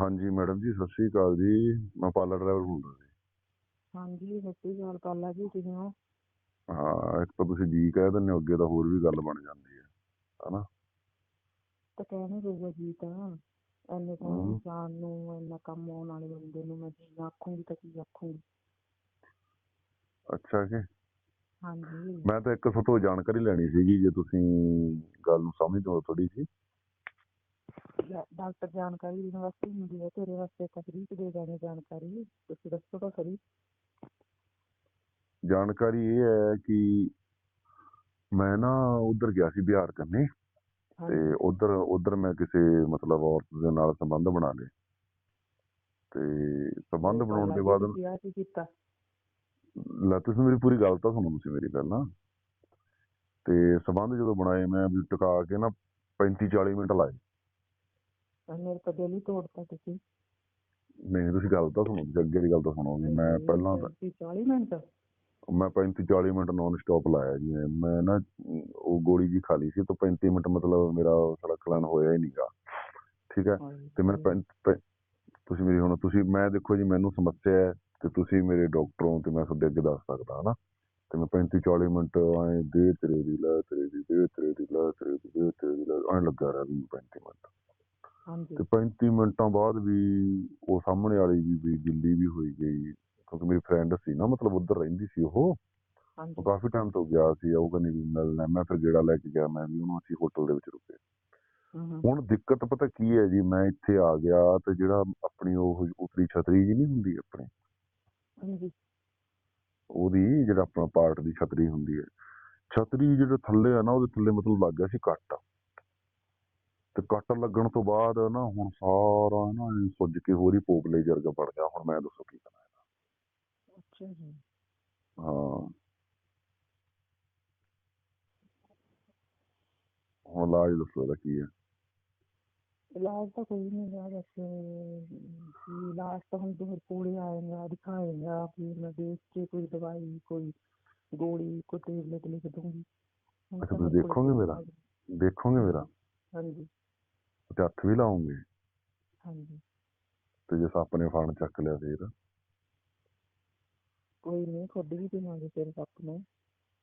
ਹਾਂਜੀ ਮੈਡਮ ਜੀ ਸਤਿ ਸ਼੍ਰੀ ਅਕਾਲ ਜੀ। ਮੈਂ ਪਾਲਾ ਡਰਾਈਵਰ ਬੋਲਦਾ ਸੀ ਹਾਂਜੀ ਸਤਿ ਸ਼੍ਰੀ ਅਕਾਲ ਪਾਲਾ ਜੀ ਕਿਵੇਂ ਹੋ ਹਾਂ ਇੱਕ ਤਾਂ ਤੁਸੀਂ ਜੀ ਕਹਿ ਦਿੰਦੇ ਹੋ ਅੱਗੇ ਤਾਂ ਹੋਰ ਵੀ ਗੱਲ ਬਣ ਜਾਂਦੀ ਹੈ ਹਨਾ? ਤਾਂ ਕਹਿਣੇ ਪਊਗਾ ਜੀ ਤਾਂ ਐਨੇ ਤਾਂ। ਇਨਸਾਨ ਨੂੰ ਇੰਨਾ ਕੰਮ ਆਉਣ ਵਾਲੇ ਬੰਦੇ ਨੂੰ ਮੈਂ ਜੀ ਆਖੂੰਗੀ ਤਾਂ ਕੀ ਆਖੂੰਗੀ। ਅੱਛਾ ਕਿ ਹਾਂਜੀ। ਮੈਂ ਤਾਂ ਇੱਕ ਤੋਂ ਜਾਣਕਾਰੀ ਲੈਣੀ ਸੀਗੀ ਜੇ ਤੁਸੀਂ ਗੱਲ ਨੂੰ ਸਮਝਦੇ ਹੋ ਥੋੜੀ ਜੀ ਡਾਕਟਰ ਜਾਣਕਾਰੀ ਦੇਣ ਵਾਸਤੇ ਹੁੰਦੀ ਹੈ। ਤੇਰੇ ਵਾਸਤੇ ਤਾਂ ਫਰੀ ਦੇ ਦੇਣੀ ਜਾਣਕਾਰੀ। ਤੁਸੀਂ ਦੱਸੋ ਤਾਂ ਸਹੀ। ਜਾਣਕਾਰੀ ਇਹ ਹੈ ਕਿ ਮੈਂ ਨਾ ਉਧਰ ਗਿਆ ਸੀ ਬਿਹਾਰ ਕਰਨੇ। ਤੇ ਉਧਰ ਉਧਰ ਮੈਂ ਕਿਸੇ ਮਤਲਬ ਔਰਤ ਦੇ ਨਾਲ ਸੰਬੰਧ ਬਣਾ ਲਏ। ਤੇ ਸੰਬੰਧ ਬਣਾਉਣ ਦੇ ਬਾਅਦ ਵਿਆਹ ਕੀ ਕੀਤਾ? ਲੈ ਤੁਸੀਂ ਮੇਰੀ ਪੂਰੀ ਗੱਲ ਤਾਂ ਸੁਣੋ ਤੁਸੀਂ ਮੇਰੀ ਪਹਿਲਾਂ ਤੇ ਸੰਬੰਧ ਜਦੋਂ ਬਣਾਏ ਮੈਂ ਵੀ ਟਿਕਾ ਕੇ ਨਾ 35 40 ਮਿੰਟ ਲਾਏ। ਤਾਂ ਮੇਰੇ ਤਾਂ ਦਿਲ ਹੀ ਤੋੜਤਾ ਤੁਸੀਂ। ਨਹੀਂ ਤੁਸੀਂ ਗੱਲ ਤਾਂ ਸੁਣੋ ਤੁਸੀਂ ਅੱਗੇ ਦੀ ਗੱਲ ਤਾਂ ਸੁਣੋ ਵੀ ਮੈਂ ਪਹਿਲਾਂ ਤਾਂ- 40 ਮਿੰਟ। ਮੈਂ 35 40 ਮਿੰਟ ਨਾਨ ਸਟਾਪ ਲਾਇਆ ਜੀ। ਮੈਂ ਨਾ ਉਹ ਗੋਲੀ ਜੀ ਖਾ ਲਈ ਸੀ ਤਾਂ 35 ਮਿੰਟ ਮਤਲਬ ਮੇਰਾ ਸੜਕਲਨ ਹੋਇਆ ਹੀ ਨਹੀਂਗਾ ਠੀਕ ਹੈ? ਤੇ ਮੈਂ ਤੁਸੀਂ ਮੇਰੀ ਹੁਣ ਤੁਸੀਂ ਮੈਂ ਦੇਖੋ ਜੀ ਮੈਨੂੰ ਸਮੱਸਿਆ ਹੈ ਤੇ ਤੁਸੀਂ ਮੇਰੇ ਡਾਕਟਰ ਹੋ ਤੇ ਮੈਂ ਤੁਹਾਡੇ ਅੱਗੇ ਦੱਸ ਸਕਦਾ ਹਨਾ? ਤੇ ਮੈਂ 35 40 ਮਿੰਟ ਐ ਦੇ ਤੇਰੇ ਦੀ ਲੈ ਤੇਰੇ ਦੀ ਦੇ ਤੇਰੇ ਦੀ ਲੈ ਤੇਰੇ ਦੀ ਦੇ ਤੇਰੇ ਦੀ ਲੈ ਐ ਲੱਗਾ ਰਿਹਾ ਵੀ 35 ਮਿੰਟ। ਹਾਂਜੀ। ਤੇ 35 ਮਿੰਟਾਂ ਬਾਅਦ ਵੀ ਉਹ ਸਾਹਮਣੇ ਵਾਲੀ ਵੀ ਵੀ ਗਿੱਲੀ ਵੀ ਹੋਈ ਗਈ ਕਿਉਂਕਿ ਮੇਰੀ ਫਰੈਂਡ ਸੀ ਨਾ ਮਤਲਬ ਉੱਧਰ ਰਹਿੰਦੀ ਸੀ ਉਹ। ਹਾਂਜੀ। ਕਾਫੀ ਟਾਈਮ ਤੋਂ ਗਿਆ ਸੀ ਉਹ ਕਹਿੰਦੀ ਵੀ ਮਿਲਣਾ ਮੈਂ ਫਿਰ ਗੇੜਾ ਲੈ ਕੇ ਗਿਆ ਮੈਂ ਵੀ ਉਹਨੂੰ ਅਸੀਂ ਹੋਟਲ ਦੇ ਵਿੱਚ ਰੁਕੇ। ਹੁਣ ਦਿੱਕਤ ਪਤਾ ਕੀ ਹੈ ਜੀ ਮੈਂ ਇੱਥੇ ਆ ਗਿਆ ਤੇ ਜਿਹੜਾ ਆਪਣੀ ਉਹ ਉਤਰੀ ਛਤਰੀ ਜੀ ਨਹੀਂ ਹੁੰਦੀ ਆਪਣੀ? ਹਾਂਜੀ। ਉਹਦੀ ਜਿਹੜਾ ਆਪਣਾ ਪਾਰਟ ਦੀ ਛਤਰੀ ਹੁੰਦੀ ਹੈ। ਛਤਰੀ ਜਿਹੜਾ ਥੱਲੇ ਆ ਨਾ ਉਹਦੇ ਥੱਲੇ ਮਤਲਬ ਲੱਗ ਗਿਆ ਸੀ ਕੱਟ। ਤੇ ਕੱਟ ਲੱਗਣ ਤੋਂ ਬਾਅਦ ਨਾ ਹੁਣ ਸਾਰਾ ਨਾ ਐਂ ਸੁੱਜ ਕੇ ਹੋਰ ਹੀ ਪੋਪਲੇ ਜਰਗਾ ਬਣ ਗਿਆ ਹੁਣ ਮੈਂ ਦੱਸੋ ਕੀ ਕਰਾਂ ਅੱਛਾ ਜੀ। ਹਾਂ। ਹੁਣ ਇਲਾਜ ਦੱਸੋ ਇਹਦਾ ਕੀ ਹੈ। ਇਲਾਜ ਤਾਂ ਕੋਈ ਨਹੀਂ ਹੈਗਾ ਵੈਸੇ ਵੀ ਇਲਾਜ ਤਾਂ ਹੁਣ ਤੁਸੀਂ ਪੂਰੇ ਆਏਗਾ ਦਿਖਾਏਗਾ ਫਿਰ ਮੈਂ ਦੇਖ ਕੇ ਕੋਈ ਦਵਾਈ ਕੋਈ ਗੋਲੀ ਕੋਈ ਟੇਬਲੇਟ ਲਿਖ ਦੂੰਗੀ ਅੱਛਾ ਤੁਸੀਂ ਦੇਖੋਗੇ ਮੇਰਾ? ਦੇਖੋਗੇ ਮੇਰਾ? ਹਾਂਜੀ। ਤੇ ਹੱਥ ਵੀ ਲਾਉਂਗੇ। ਹਾਂਜੀ। ਤੇ ਜੇ ਸੱਪ ਨੇ ਫਣ ਚੱਕ ਲਿਆ ਫੇਰ? ਕੋਈ ਨਹੀਂ ਖੁਦ ਵੀ ਦੇਵਾਂਗੇ ਫਿਰ ਸੱਪ ਨੂੰ।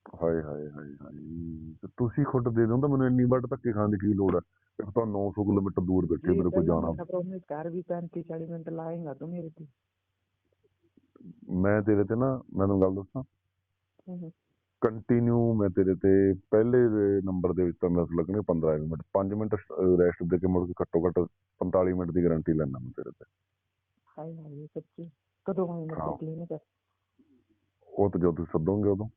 ਹਾਏ ਹਾਏ ਹਾਏ ਹਾਏ। ਤੇ ਤੁਸੀਂ ਖੁਦ ਦੇ ਦਿਓ ਤਾਂ ਮੈਨੂੰ ਇੰਨੀ ਵਾਰ ਧੱਕੇ ਖਾਣ ਦੀ ਕੀ ਲੋੜ ਹੈ ਇੱਕ ਤਾਂ 900 ਕਿਲੋਮੀਟਰ ਦੂਰ ਬੈਠੇ ਮੇਰੇ ਕੋਲ ਜਾਣਾ। ਮੈਂ ਕਾਰ ਵੀ 35 40 ਮਿੰਟ ਲਾਏਗਾ ਤੂੰ ਮੇਰੇ ਤੇ। ਮੈਂ ਤੇਰੇ ਤੇ ਨਾ ਮੈਂ ਤੁਹਾਨੂੰ ਗੱਲ ਦੱਸਾਂ। ਹੂੰ ਹੂੰ। ਕੰਟੀਨਿਊ ਮੈਂ ਤੇਰੇ ਤੇ ਪਹਿਲੇ ਦੇ ਨੰਬਰ ਦੇ ਵਿੱਚ ਤਾਂ ਮੈਨੂੰ ਲੱਗਣੇ 15 ਮਿੰਟ 5 ਮਿੰਟ ਰੈਸਟ ਦੇ ਕੇ ਮੁੜ ਕੇ ਘੱਟੋ ਘੱਟ 45 ਮਿੰਟ ਦੀ ਗਾਰੰਟੀ ਲੈਣਾ ਮੈਂ ਤੇਰੇ ਤੇ। ਹਾਏ ਹਾਏ ਸੱਚੀ? ਕਦੋਂ ਆਈ ਮੈਂ ਕਲੀਨਿਕ ਉਹ ਤਾਂ ਜਦੋਂ ਤੁਸੀਂ ਸੱਦੋਗੇ ਉਦੋਂ।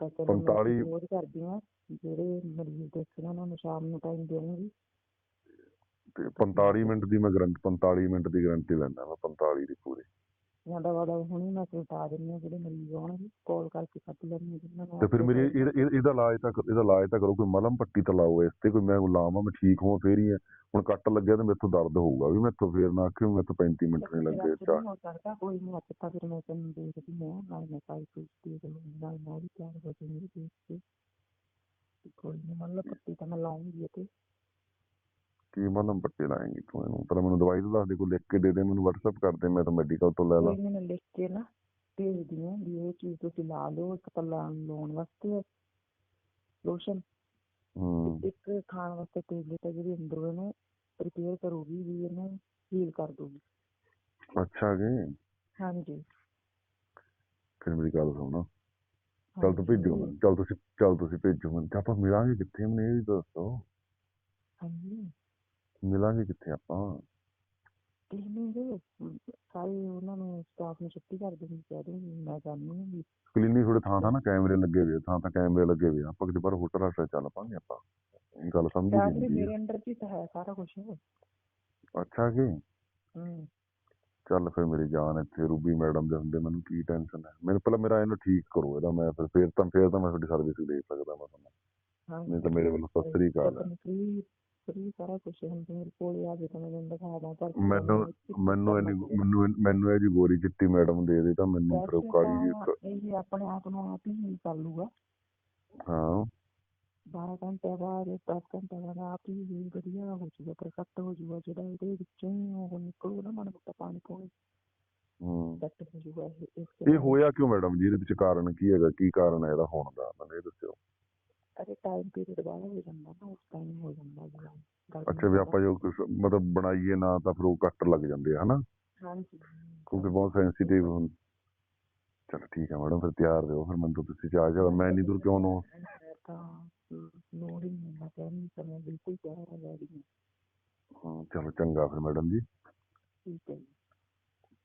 45 ਹੋਰ ਕਰਦੀ ਆ ਜਿਹੜੇ ਮਰੀਜ਼ ਦੇਖਣ ਉਹਨਾਂ ਨੂੰ ਸ਼ਾਮ ਨੂੰ ਟਾਈਮ ਦੇਵਾਂਗੀ। ਤੇ 45 ਮਿੰਟ ਦੀ ਮੈਂ ਗਾਰੰਟੀ 45 ਮਿੰਟ ਦੀ ਗਰੰਟੀ ਲੈਣਾ ਮੈਂ 45 ਦੀ ਪੂਰੀ। ਜਾਂ ਦਵਾ ਦਵਾ ਹੁਣੀ ਮੈਂ ਹਟਾ ਦਿੰਦੀ ਹਾਂ ਜਿਹੜੇ ਮਰੀਜ਼ ਆਉਣਗੇ ਕਾਲ ਕਰਕੇ ਲੈਂਦੀ ਹਾਂ ਜਿੰਨਾ ਮੈਂ ਤੇ ਫਿਰ ਮੇਰੀ ਇਹ- ਇਹ- ਇਹਦਾ ਇਲਾਜ ਤਾਂ ਇਹਦਾ ਇਲਾਜ ਤਾਂ ਕਰੋ ਕੋਈ ਮਲਮ ਪੱਟੀ ਤਾਂ ਲਾਓ ਇਸ ਤੇ ਕੋਈ ਮੈਂ ਲਾਵਾਂ ਮੈਂ ਠੀਕ ਹੋਵਾਂ ਫੇਰ ਹੀ ਹੈ। ਹੁਣ ਕੱਟ ਲੱਗਿਆ ਤੇ ਮੇਥੋਂ ਦਰਦ ਹੋਊਗਾ ਵੀ ਮੈਥੋਂ ਫੇਰ ਨਾ ਆਖਿਓ ਮੈਥੋਂ 35 ਮਿੰਟ ਨਹੀਂ ਲੱਗੇ ਚਾ ਹੋ ਸਕਦਾ ਕੋਈ ਨਹੀਂ ਅੱਜ ਤਾਂ ਫਿਰ ਮੈਂ ਤੈਨੂੰ ਦੇਖਦੀ ਹਾਂ ਨਾਲ ਮੈਂ ਸਾਈ ਕੁਝ ਦੇਖ ਲੂੰਗੀ ਨਾਲ ਮੈਂ ਵੀ ਤਿਆਰ ਹੋ ਦੇਖ ਕੇ। ਕੋਈ ਨਹੀਂ ਮੰਨ ਲਓ ਪੱਟੀ ਤਾਂ ਮੈਂ ਲਾਉਂਗੀ ਤੇ ਕੀ ਮਲਮ ਪੱਟੀ ਲਾਏਂਗੀ ਤੂੰ ਇਹਨੂੰ? ਪਰ ਮੈਨੂੰ ਦਵਾਈ ਤਾਂ ਦੱਸ ਦੇ ਕੋਈ ਲਿਖ ਕੇ ਦੇ ਦੇ ਮੈਨੂੰ WhatsApp ਕਰ ਦੇ ਮੈਂ ਤਾਂ ਮੈਡੀਕਲ ਤੋਂ ਲੈ ਲਾ। ਕੋਈ ਨੀ ਮੈਂ ਲਿਖ ਕੇ ਨਾ ਭੇਜਦੀ ਹਾਂ ਵੀ ਇਹ ਚੀਜ਼ ਤੁਸੀਂ ਲਾ ਲਓ ਇੱਕ ਤਾਂ ਲਾਉਣ ਵਾਸਤੇ ਲੋਸ਼ਨ ਹੂੰ। ਇੱਕ ਖਾਣ ਵਾਸਤੇ ਟੇਬਲੇਟ ਹੈ ਜਿਹੜੀ ਅੰਦਰੋਂ ਇਹਨੂੰ ਪ੍ਰਿਪੇਅਰ ਕਰੂਗੀ ਵੀ ਇਹਨੂੰ ਹੀਲ ਕਰ ਦੂਗੀ ਅੱਛਾ ਜੀ। ਹਾਂਜੀ। ਫਿਰ ਮੇਰੀ ਗੱਲ ਸੁਣ। ਚੱਲ ਤੂੰ। ਭੇਜੋ ਮੈਨੂੰ ਚੱਲ ਤੁਸੀਂ ਚੱਲ ਤੁਸੀਂ ਭੇਜੋ ਮੈਨੂੰ। ਤੇ ਆਪਾਂ ਮਿਲਾਂਗੇ ਕਿੱਥੇ ਮੈਨੂੰ ਇਹ ਵੀ ਦੱਸੋ। ਹਾਂਜੀ। ਮਿਲਾਂਗੇ ਕਿੱਥੇ ਆਪਾਂ? ਕਲੀਨਿੰਗ ਸਾਰੇ ਉਹਨਾਂ ਨੂੰ ਸਟਾਫ ਨੂੰ ਛੁੱਟੀ ਕਰ ਦੂੰਗੀ ਕਹਿ ਦੂੰਗੀ ਮੈਂ ਜਾਣੀ ਹਾਂ ਵੀ ਕਲੀਨਿਕ ਥੋੜੇ ਥਾਂ ਥਾਂ ਨਾ ਕੈਮਰੇ ਲੱਗੇ ਹੋਏ ਆ, ਥਾਂ ਥਾਂ ਕੈਮਰੇ ਲੱਗੇ ਹੋਏ ਆ। ਆਪਾਂ ਕਿਤੇ ਪਰ ਹੋਟਲ ਆਸਾ ਚੱਲ ਪਾਂਗੇ ਆਪਾਂ। ਇਹ ਗੱਲ ਸਮਝ ਨਹੀਂ ਮੇਰੇ ਅੰਡਰ ਚ ਹੀ ਤਾਂ ਹੈ ਸਾਰਾ ਕੁਝ ਅੱਛਾ ਜੀ ਹੂੰ। ਚੱਲ ਫਿਰ ਮੇਰੀ ਜਾਨ ਇੱਥੇ ਰੂਬੀ ਮੈਡਮ ਦੇ ਹੁੰਦੇ ਮੈਨੂੰ ਕੀ ਟੈਨਸ਼ਨ ਹੈ? ਮੈਨੂੰ ਪਹਿਲਾਂ ਮੇਰਾ ਇਹਨੂੰ ਠੀਕ ਕਰੋ ਇਹਦਾ ਮੈਂ ਫਿਰ ਫੇਰ ਤਾਂ ਫੇਰ ਤਾਂ ਮੈਂ ਤੁਹਾਡੀ ਸਰਵਿਸ ਦੇ ਸਕਦਾ ਮੈਂ ਤੁਹਾਨੂੰ। ਹਾਂ ਨਹੀਂ ਤਾਂ ਮੇਰੇ ਵੱਲੋਂ ਸਤਿ ਸ੍ਰੀ ਅਕਾਲ ਹੈ। ਫ੍ਰੀ ਫ੍ਰੀ ਸਾਰਾ ਕੁਝ ਹੁੰਦੇ ਮੇਰੇ ਕੋਲ ਆ ਜੇ ਤਾਂ ਮੈਂ ਤੁਹਾਨੂੰ ਦਿਖਾ ਦਾਂ ਪਰ ਮੈਨੂੰ ਮੈਨੂੰ ਇਹਨੀ ਮੈਨੂੰ ਮੈਨੂੰ ਇਹ ਜੀ ਗੋਰੀ ਚਿੱਟੀ ਮੈਡਮ ਦੇ ਦੇ ਤਾਂ ਮੈਨੂੰ ਜਿਹੀ ਇੱਕ। ਇਹ ਆਪਣੇ ਆਪ ਨੂੰ ਆਪ ਹੀ ਕਰ ਲੂਗਾ ਹਾਂ। 12 ਘੰਟੇ ਬਾਅਦ 10 ਘੰਟੇ ਬਾਅਦ ਆਪ ਹੀ ਵੀ ਵਧੀਆ ਹੋ ਜਾਊਗਾ ਪ੍ਰਕਟ ਹੋ ਜਾਊਗਾ ਜਿਹੜਾ ਇਹਦੇ ਵਿੱਚੋਂ ਹੀ ਉਹ ਨਿਕਲੂਗਾ ਨਾ ਮਾੜਾ ਮੋਟਾ ਪਾਣੀ ਹੂੰ। ਹੋ ਜਾਊਗਾ ਇਹ ਹੋਇਆ ਕਿਉਂ ਮੈਡਮ ਜੀ? ਇਹਦੇ ਵਿੱਚ ਕਾਰਨ ਕੀ ਹੈਗਾ? ਕੀ ਕਾਰਨ ਹੈ ਇਹਦਾ ਹੋਣ ਦਾ? ਮੈਨੂੰ ਇਹ ਦੱਸਿਓ। ਅਰੇ ਟਾਈਮ ਪੀਰੀਅਡ ਬਾਅਦ ਹੋ ਜਾਂਦਾ ਨਾ ਉਸ ਟਾਈਮ ਹੋ ਜਾਂਦਾ ਜੀ ਅੱਛਾ ਵੀ ਆਪਾਂ ਜੋ ਕੁਛ ਮਤਲਬ ਬਣਾਈਏ ਨਾ ਤਾਂ ਫਿਰ ਉਹ ਕੱਟ ਲੱਗ ਜਾਂਦੇ ਆ ਹਨਾ? ਹਾਂਜੀ ਕਿਉਂਕਿ ਬਹੁਤ ਸੈਂਸਿਟਿਵ ਹੁਣ ਚਲੋ ਠੀਕ ਹੈ ਮੈਡਮ ਫਿਰ ਤਿਆਰ ਰਹੋ ਫਿਰ ਮੈਨੂੰ ਤੁਸੀਂ ਚਾਹ ਜਾਓ ਮੈਂ ਇੰਨੀ ਦੂਰ ਕਿਉਂ ਨੂੰ ਤਾਂ ਲੋੜ ਹੀ ਨਹੀਂ ਮੈਂ ਕਹਿ ਸਮੇਂ ਬਿਲਕੁਲ ਤਿਆਰ ਹੈ। ਜੀ ਹਾਂ ਚਲੋ ਚੰਗਾ ਫਿਰ ਮੈਡਮ ਜੀ। ਠੀਕ ਹੈ ਜੀ।